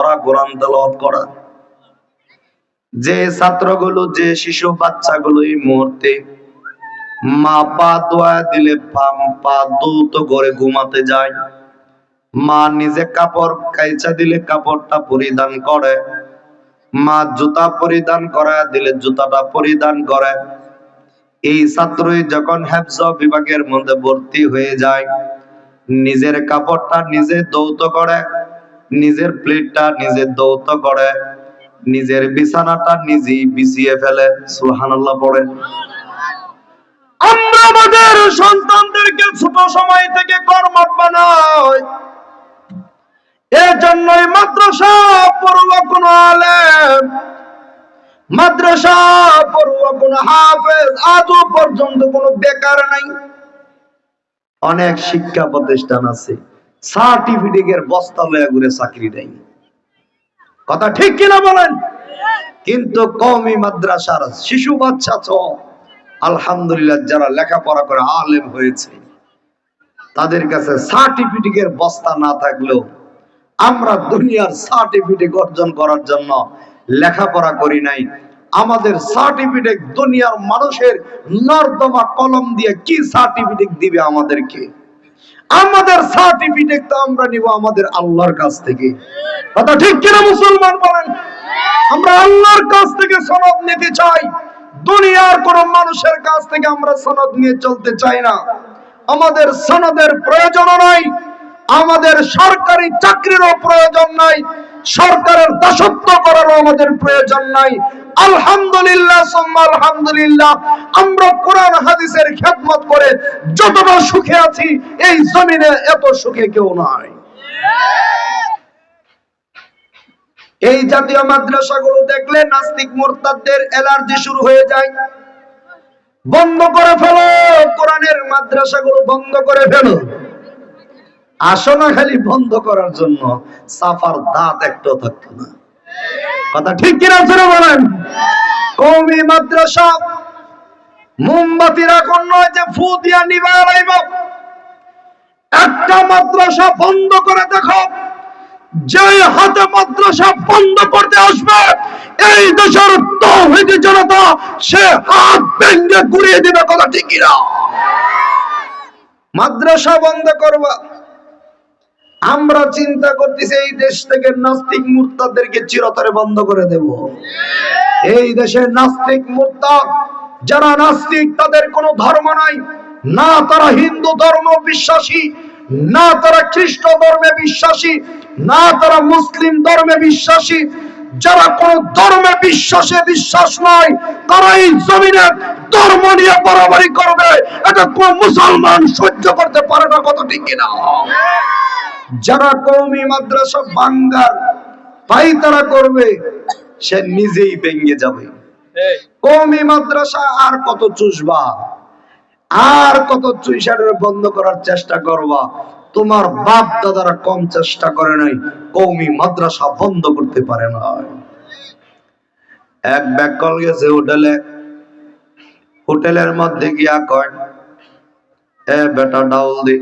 পড়া কোরআন তেলাওয়াত করা। যে ছাত্রগুলো, যে শিশু বাচ্চাগুলো এই মুহূর্তে মা পা দোয়া দিলে পা দ্রুত করে ঘুমাতে যায়। মা নিজে কাপড় কাইচা দিলে কাপড়টা পরিধান করে। মা জুতা পরিধান করা দিলে জুতাটা পরিধান করে। এই ছাত্রই যখন হেফজ বিভাগের মধ্যে ভর্তি হয়ে যায়, নিজের কাপড়টা নিজে দৌত করে নিজের প্লেটটা নিজে দৌত করে, নিজের বিছানাটা নিজেই বিছিয়ে ফেলে, সুবহানাল্লাহ পড়ে। আমরা আমাদের সন্তানদেরকে ছোট সময় থেকে কর্মঠ বানাই। এর জন্যই মাদ্রাসা পড়ুয়া কোন আলেম, মাদ্রাসা পড়ুয়া কোন হাফেজ, আজও পর্যন্ত কোনো বেকার নাই। অনেক শিক্ষা প্রতিষ্ঠান আছে। সার্টিফিকেটের বস্তা লয়ে ঘুরে চাকরি দেয়। কথা ঠিক কিনা বলেন? কিন্তু কওমি মাদ্রাসার শিশু বাচ্চা ছ আলহামদুলিল্লাহ যারা লেখাপড়া করে আলেম হয়েছে, তাদের কাছে সার্টিফিকেটের বস্তা না থাকলেও আমরা দুনিয়ার সার্টিফিকেট অর্জন করার জন্য লেখাপড়া করি নাই। আমাদের সার্টিফিকেট দুনিয়ার মানুষের নর্দমা কলম দিয়ে কি সার্টিফিকেট দিবে আমাদেরকে? আমাদের সার্টিফিকেট তো আমরা নিব আমাদের আল্লাহর কাছ থেকে। কথা ঠিক কিনা মুসলমান বলেন? আমরা আল্লাহর কাছ থেকে সনদ নিতে চাই। দুনিয়ার কোন মানুষের কাছ থেকে আমরা সনদ নিয়ে চলতে চাই না। আমাদের সনদের প্রয়োজন নাই, আমাদের সরকারি চাকরিরও প্রয়োজন নাই, সরকারের দাসত্ব করারও আমাদের প্রয়োজন নাই আলহামদুলিল্লাহ আলহামদুলিল্লাহ। আমরা কোরআন, হাদিসের খেদমত করে যতটা সুখে আছি, এই জমিনে এত সুখে কেউ নাই। এই জাতীয় মাদ্রাসাগুলো দেখলে নাস্তিক অ্যালার্জি শুরু হয়ে যায়। বন্ধ করে ফেলো, কোরআনের মাদ্রাসাগুলো বন্ধ করে ফেলো। আসো না খালি বন্ধ করার জন্য, সাফার দাঁত একটাও থাকতো না। কথা ঠিক কিনা জোরে বলেন? কৌমি মাদ্রাসা মোমবাতি রাখুন নয় যে ফু দিয়া নিবাড়াইব একটা মাদ্রাসা বন্ধ করে দেখো যে হাতে মাদ্রাসা বন্ধ করতে আসবে, এই দেশের তৌহিদি জনতা সে হাত ভেঙে গুড়িয়ে দিবে কথা ঠিক কিনা? মাদ্রাসা বন্ধ করবা। আমরা চিন্তা করতেছি এই দেশ থেকে নাস্তিক মুরতাদেরকে চিরতরে বন্ধ করে দেব। এই দেশে নাস্তিক মুরতাদ যারা নাস্তিক, তাদের কোনো ধর্ম নাই। না তারা হিন্দু ধর্ম বিশ্বাসী, না তারা খ্রিস্ট ধর্মে বিশ্বাসী, না তারা মুসলিম ধর্মে বিশ্বাসী। যারা কোন ধর্মে বিশ্বাসে বিশ্বাস নয়, তারা এই জমিনে ধর্ম নিয়ে বরাবরি করবে। এটা কোন মুসলমান সহ্য করতে পারে না কত ঠিক কিনা? যারা কৌমি মাদ্রাসা বাঙ্গার পাইতারা করবে সে নিজেই ভেঙে যাবে। কৌমি মাদ্রাসা আর কত চুষবা? আর কত চুইসারের বন্ধ করার চেষ্টা করবা? তোমার বাপ দাদারা কম চেষ্টা করে নাই কৌমি মাদ্রাসা বন্ধ করতে পারে না এক ব্যাগ কল গেছে হোটেলে। হোটেলের মধ্যে গিয়া কয় এ বেটা ডাউল দি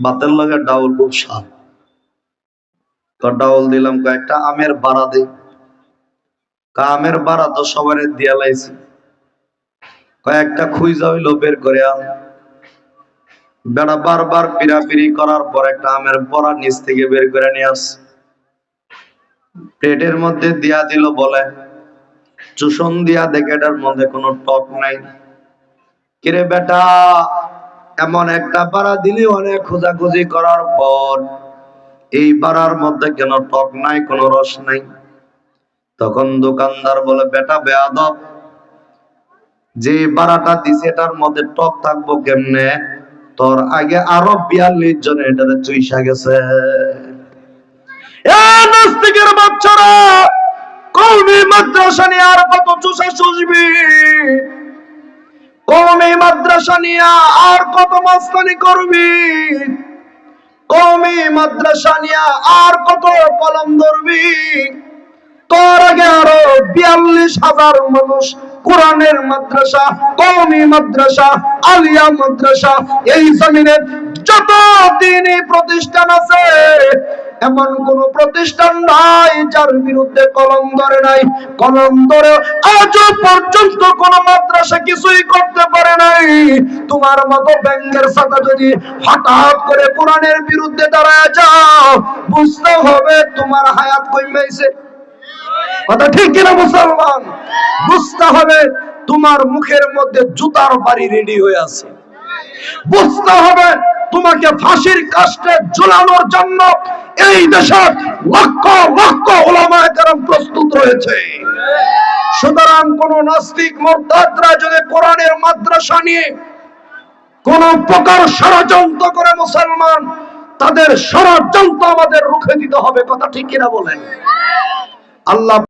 বাতের লগে ডাউল খুব স্বাদ। তো ডাউল দিলাম কয়েকটা আমের বাড়া দে। আমের বাড়া তো সবার দিয়া লাইছি। কয়েকটা খুঁজা হইল বের করে আম বেড়া বারবার পিরাপিরি করার পর একটা আমের বড়া নিচ থেকে বের করে নিয়ে আস। পেটের মধ্যে দিয়া দিল বলে, চুষণ দিয়া দেখে, এটার মধ্যে কোনো টক নাই। কিরে বেটা, এমন একটা বাড়া দিলি অনেক খোঁজাখুঁজি করার পর এই বাড়ার মধ্যে কেন টক নাই, কোনো রস নাই? তখন দোকানদার বলে, বেটা, বেয়াদব, যে বাড়াটা দিছে এটার মধ্যে টক থাকব কেমনে? তোর আগে আরও বিয়াল্লিশ জন এটাতে চুইসা গেছে। আর কত চুষা মাদ্রাসা নিয়ে আর কত মাস্তানি করবি? কৌমি মাদ্রাসা নিয়ে আর কত কলম ধরবি? তোর আগে আরও বিয়াল্লিশ হাজার মানুষ কোরআনের মাদ্রাসা কৌমি মাদ্রাসা, আলিয়া মাদ্রাসা, এই জমিনের যত দিনই প্রতিষ্ঠান আছে এমন কোন প্রতিষ্ঠান নাই যার বিরুদ্ধে কলম ধরে নাই। কলম ধরে আজও পর্যন্ত কোন মাদ্রাসা কিছুই করতে পারে নাই। তোমার মতো ব্যাংকের সাথে যদি হঠাৎ করে কোরআনের বিরুদ্ধে দাঁড়ায় যাও, বুঝতে হবে তোমার হায়াত কমে কথা ঠিক কিনা মুসলমান? বুঝতে হবে তোমার মুখের মধ্যে জুতার বাড়ি রেডি হয়ে আছে। বুঝতে হবে তোমাকে ফাঁসির কাস্টে ঝুলানোর জন্য এই দেশের লক্ষ লক্ষ ওলামায় কারণ প্রস্তুত রয়েছে। সুতরাং কোন নাস্তিক মোরতাদরা যদি কোরআনের মাদ্রাসা নিয়ে কোন প্রকার ষড়যন্ত্র করে মুসলমান, তাদের ষড়যন্ত্র আমাদের রুখে দিতে হবে, কথা ঠিক কিনা বলেন? আল্লাহ